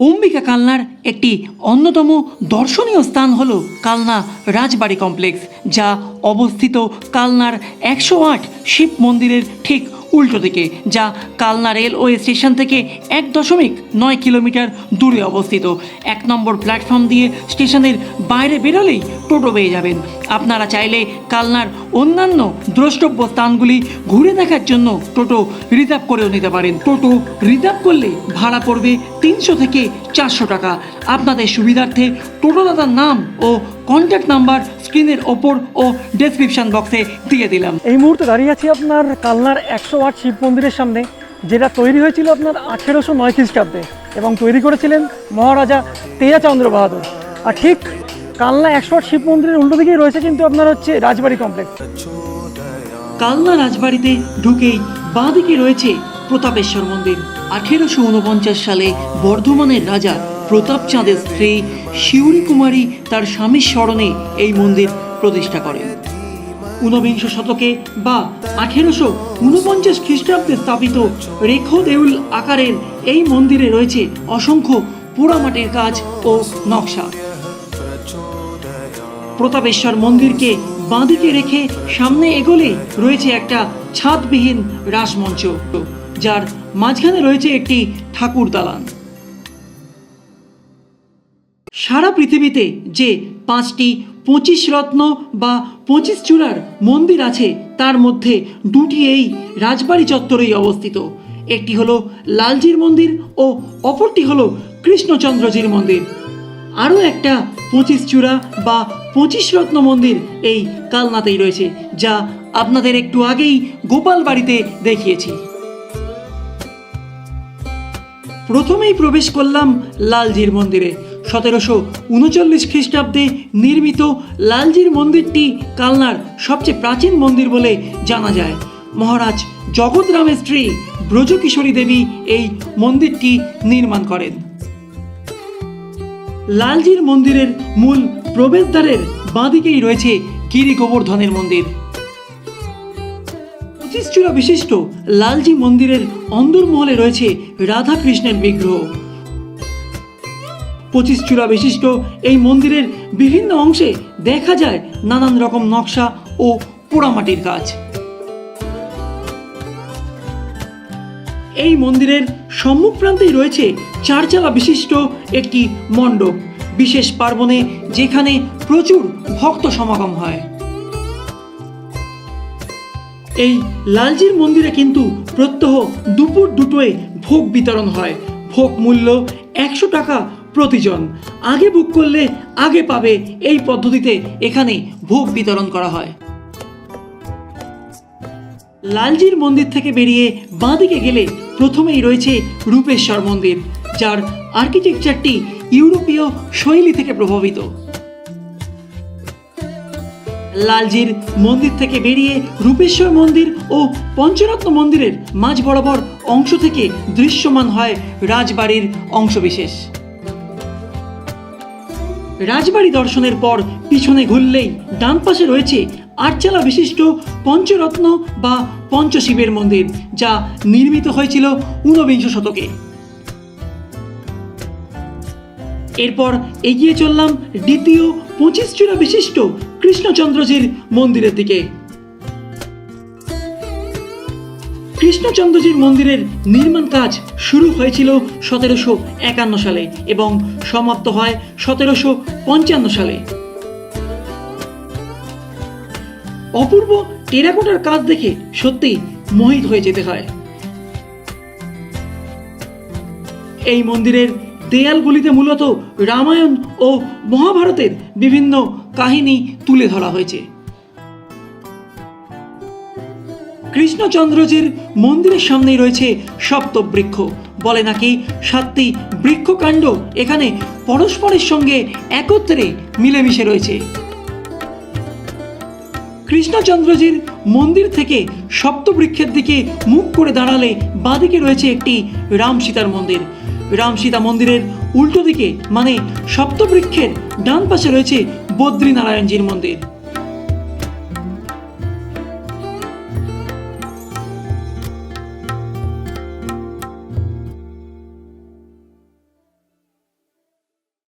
অম্বিকা কালনার একটি অন্যতম দর্শনীয় স্থান হল কালনা রাজবাড়ি কমপ্লেক্স, যা অবস্থিত কালনার একশো আট শিব মন্দিরের ঠিক উল্টো দিকে, যা কালনা রেলওয়ে স্টেশন থেকে এক দশমিক নয় কিলোমিটার দূরে অবস্থিত। এক নম্বর প্ল্যাটফর্ম দিয়ে স্টেশনের বাইরে বেরোলেই টোটো পেয়ে যাবেন। আপনারা চাইলে কালনার অন্যান্য দ্রষ্টব্য স্থানগুলি ঘুরে দেখার জন্য টোটো রিজার্ভ করেও নিতে পারেন। টোটো রিজার্ভ করলে ভাড়া পড়বে তিনশো থেকে চারশো টাকা। আপনাদের সুবিধার্থে টোটোদাতার নাম ও কন্ট্যাক্ট নাম্বার স্ক্রিনের ওপর ও ডেসক্রিপশন বক্সে দিয়ে দিলাম। এই মুহূর্তে দাঁড়িয়ে আছি আপনার কালনার একশো আট শিব মন্দিরের সামনে যেটা তৈরি হয়েছিল আপনার আঠেরোশো নয় খ্রিস্টাব্দে এবং তৈরি করেছিলেন মহারাজা তেজাচন্দ্র বাহাদুর। আর ঠিক কালনা একশো আট শিব মন্দিরের উল্টো দিকেই রয়েছে কিন্তু আপনার হচ্ছে রাজবাড়ি কমপ্লেক্স কালনা রাজবাড়িতে ঢুকেই বাঁদিকে রয়েছে প্রতাপেশ্বর মন্দির। আঠেরোশো উনপঞ্চাশ সালে বর্ধমানের রাজা প্রতাপ চাঁদের স্ত্রী শিউরি কুমারী তার স্বামীর স্মরণে এই মন্দির প্রতিষ্ঠা করেন ঊনবিংশ শতকে বা আঠেরোশো উনপঞ্চাশ খ্রিস্টাব্দে স্থাপিত রেখ দেউল আকারের এই মন্দিরে রয়েছে অসংখ্য পোড়ামাটির কাজ ও নকশা। প্রতাপেশ্বর মন্দিরকে বাঁদিকে রেখে সামনে এগোলে রয়েছে একটা ছাদবিহীন রাসমঞ্চ, যার মাঝখানে রয়েছে একটি ঠাকুর দালান সারা পৃথিবীতে যে পাঁচটি পঁচিশ রত্ন বা পঁচিশ চূড়ার মন্দির আছে, তার মধ্যে দুটি এই রাজবাড়ি চত্বরেই অবস্থিত। একটি হলো লালজির মন্দির ও অপরটি হলো কৃষ্ণচন্দ্রজির মন্দির। আরও একটা পঁচিশ চূড়া বা পঁচিশ রত্ন মন্দির এই কালনাতেই রয়েছে, যা আপনাদের একটু আগেই গোপাল বাড়িতে দেখিয়েছি। প্রথমেই প্রবেশ করলাম লালজির মন্দিরে। সতেরোশো উনচল্লিশ খ্রিস্টাব্দে নির্মিত লালজির মন্দিরটি কালনার সবচেয়ে প্রাচীন মন্দির বলে জানা যায়। মহারাজ জগৎ রামের স্ত্রী ব্রজকিশোরী দেবী এই মন্দিরটি নির্মাণ করেন। লালজির মন্দিরের মূল প্রবেশদ্বারের বাঁদিকেই রয়েছে গিরি গোবর্ধনের মন্দির। পঁচিশ চূড়া বিশিষ্ট লালজি মন্দিরের অন্দরমহলে রয়েছে রাধা কৃষ্ণের বিগ্রহ। পঁচিশ চূড়া বিশিষ্ট এই মন্দিরের বিভিন্ন অংশে দেখা যায় নানান রকম নকশা ও পোড়ামাটির কাজ। এই মন্দিরের সম্মুখ প্রান্তেই রয়েছে চারচালা বিশিষ্ট একটি মণ্ডপ, বিশেষ পার্বণে যেখানে প্রচুর ভক্ত সমাগম হয়। এই লালজির মন্দিরে কিন্তু প্রত্যহ দুপুর দুটোয় ভোগ বিতরণ হয়। ভোগ মূল্য একশো টাকা প্রতিজন। আগে বুক করলে আগে পাবে এই পদ্ধতিতে এখানে ভোগ বিতরণ করা হয়। লালজির মন্দির থেকে বেরিয়ে বাঁদিকে গেলে প্রথমেই রয়েছে রূপেশ্বর মন্দির, যার আর্কিটেকচারটি ইউরোপীয় শৈলী থেকে প্রভাবিত। লালজির মন্দির থেকে বেরিয়ে রূপেশ্বর মন্দির ও পঞ্চরত্ন মন্দিরের মাঝ বরাবর অংশ থেকে দৃশ্যমান হয় রাজবাড়ির অংশবিশেষ। রাজবাড়ি দর্শনের পর পিছনে ঘুরলেই ডান পাশে রয়েছে আটচালা বিশিষ্ট পঞ্চরত্ন বা পঞ্চশিবের মন্দির, যা নির্মিত হয়েছিল ঊনবিংশ শতকে। এরপর এগিয়ে চললাম দ্বিতীয় পঁচিশ চূড়া বিশিষ্ট কৃষ্ণচন্দ্রজির মন্দিরের দিকে। কৃষ্ণচন্দ্রজির মন্দিরের নির্মাণ কাজ শুরু হয়েছিল সতেরোশো একান্ন সালে এবং সমাপ্ত হয় সতেরোশো পঞ্চান্ন সালে। অপূর্ব টেরাকোটার কাজ দেখে সত্যি মোহিত হয়ে যেতে হয়। এই মন্দিরের দেয়ালগুলিতে মূলত রামায়ণ ও মহাভারতের বিভিন্ন কাহিনী তুলে ধরা হয়েছে। কৃষ্ণচন্দ্রজির মন্দিরের সামনেই রয়েছে সপ্তবৃক্ষ। বলে নাকি সাতটি বৃক্ষকাণ্ড এখানে পরস্পরের সঙ্গে একত্রে মিলেমিশে রয়েছে। কৃষ্ণচন্দ্রজির মন্দির থেকে সপ্তবৃক্ষের দিকে মুখ করে দাঁড়ালে বাঁদিকে রয়েছে একটি রাম সীতার মন্দির। রাম সীতা মন্দিরের উল্টো দিকে মানে সপ্তবৃক্ষের ডান পাশে রয়েছে বদ্রীনারায়ণজির মন্দির।